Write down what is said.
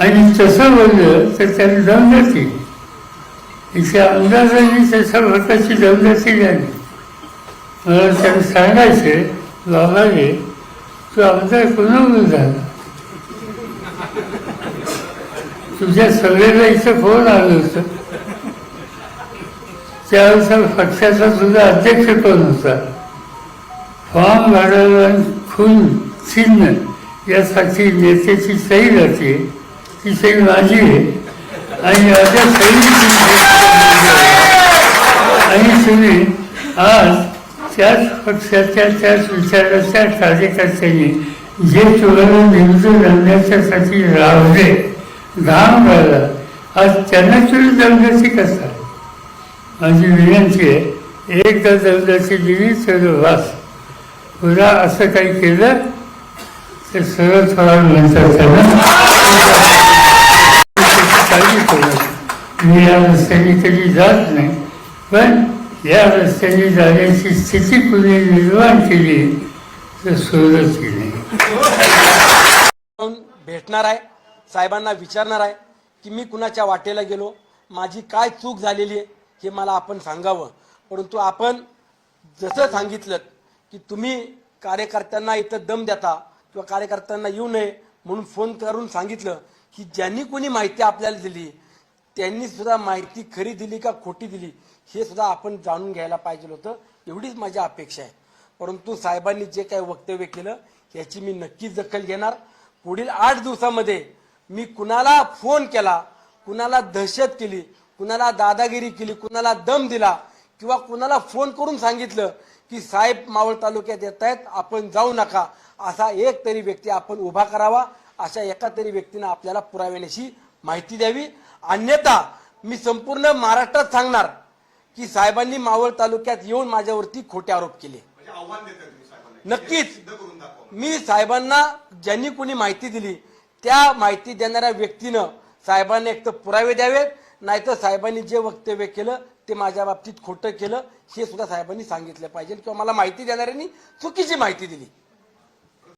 आणि तसं बोललं तर त्याला दम जाते इथे आमदारांनी तशा प्रकारची दमदाटी झाली मला त्याला सांगायचे बाबा रे तू आमदार कोणावर झाला? तुझ्या सगळ्याला इथं फोन आलं होतं? त्यावेळेस पक्षाचा तुझा अध्यक्ष कोण होता? फॉर्म भरायला खून चिन्ह यासाठी नेत्याची सही जाते. ती सही माझी आहे. आणि आता आणि तुम्ही आज त्याच पक्षाच्या त्याच विचाराच्या कार्यकर्त्यांनी जे तुम्हाला निवडून आणण्याच्यासाठी रावले घाम राहिला. आज त्यांना तुम्ही दंडाची कसा माझी विनंती आहे एकदा दंडाची दिली तर वास पुन्हा असं काही केलं तर सरळ थोडा नंतर काळजी करू मी या रस्त्याने कधी जात नाही पण या रस्त्याने जाण्याची स्थिती कुणी निर्माण केली तर सोडत नाही. भेटणार आहे? साहेबांना विचारणार आहे की मी कुणाच्या वाटेला गेलो? माझी काय चूक झालेली आहे? हे मला आपण सांगावं. परंतु आपण जसं सांगितलं की तुम्ही कार्यकर्त्यांना इथं दम देता किंवा कार्यकर्त्यांना येऊ नये म्हणून फोन करून सांगितलं की ज्यांनी कोणी माहिती आपल्याला दिली त्यांनी सुद्धा माहिती खरी दिली का खोटी दिली हे सुद्धा आपण जाणून घ्यायला पाहिजे होतं. एवढीच माझी अपेक्षा आहे. परंतु साहेबांनी जे काही वक्तव्य केलं याची मी नक्कीच दखल घेणार. पुढील आठ दिवसामध्ये मी कुणाला फोन केला कुणाला दहशत केली कुणाला दादागिरी केली कुणाला दम दिला किंवा कुणाला फोन करून सांगितलं की साहेब मावळ तालुक्यात येत आहेत आपण जाऊ नका असा एक तरी व्यक्ती आपण उभा करावा. अशा एका तरी व्यक्तीनं आपल्याला पुराव्याची माहिती द्यावी. अन्यथा मी संपूर्ण महाराष्ट्रात सांगणार की साहेबांनी मावळ तालुक्यात येऊन माझ्यावरती खोटे आरोप केले. नक्कीच. मी साहेबांना ज्यांनी कोणी माहिती दिली त्या माहिती देणाऱ्या व्यक्तीनं साहेबांना एक तर पुरावे द्यावेत नाहीतर साहेबांनी जे वक्तव्य केलं ते माझ्या बाबतीत खोटं केलं हे सुद्धा साहेबांनी सांगितलं पाहिजे किंवा मला माहिती देणाऱ्यांनी चुकीची माहिती दिली.